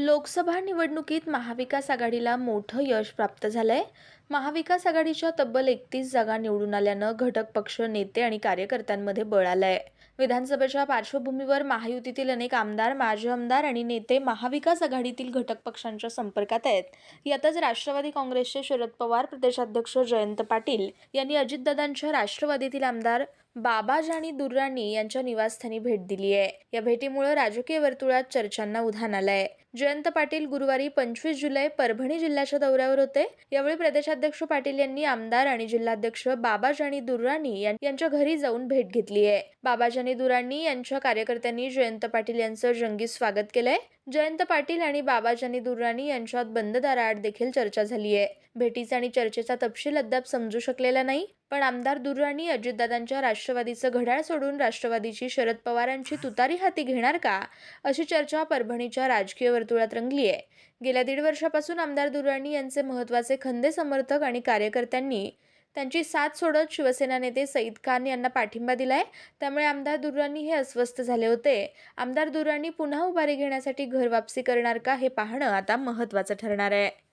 लोकसभा निवडणुकीत महाविकास आघाडीला मोठं यश प्राप्त झालं आहे महाविकास आघाडीच्या तब्बल एकतीस जागा निवडून आल्यानं घटक पक्ष नेते आणि कार्यकर्त्यांमध्ये बळ आहे विधानसभेच्या पार्श्वभूमीवर महायुतीतील अनेक आमदार माजी आमदार आणि नेते महाविकास आघाडीतील घटक पक्षांच्या संपर्कात आहेत. यातच राष्ट्रवादी काँग्रेसचे शरद पवार प्रदेशाध्यक्ष जयंत पाटील यांनी अजितदादांच्या राष्ट्रवादीतील आमदार बाबाजानी दुर्राणी यांच्या निवासस्थानी भेट दिली आहे. या भेटीमुळे राजकीय वर्तुळात चर्चांना उधाण आलंय. जयंत पाटील गुरुवारी पंचवीस जुलै परभणी जिल्ह्याच्या दौऱ्यावर होते. यावेळी प्रदेशाध्यक्ष पाटील यांनी आमदार आणि जिल्हाध्यक्ष बाबाजानी दुर्राणी यांच्या घरी जाऊन भेट घेतली आहे. बाबाजानी दुर्राणी यांच्या कार्यकर्त्यांनी जयंत पाटील यांचं जंगी स्वागत केलंय. जयंत पाटील आणि बाबाजानी दुर्राणी यांच्यात बंद दाराआड देखील चर्चा झाली आहे. भेटीचा आणि चर्चेचा तपशील अद्याप समजू शकलेला नाही. पण आमदार दुर्राणी अजितदादांच्या राष्ट्रवादीचं घड्याळ सोडून राष्ट्रवादीची शरद पवारांची तुतारी हाती घेणार का? अशी चर्चा परभणीच्या राजकीय वर्तुळात रंगली आहे. गेल्या दीड वर्षापासून आमदार दुर्राणी यांचे महत्त्वाचे खंदे समर्थक आणि कार्यकर्त्यांनी त्यांची साथ सोडत शिवसेना नेते सईद खान यांना पाठिंबा दिलाय. त्यामुळे आमदार दुर्राणी हे अस्वस्थ झाले होते. आमदार दुर्राणी पुन्हा उभारी घेण्यासाठी घर वापसी करणार का हे पाहणं आता महत्त्वाचं ठरणार आहे.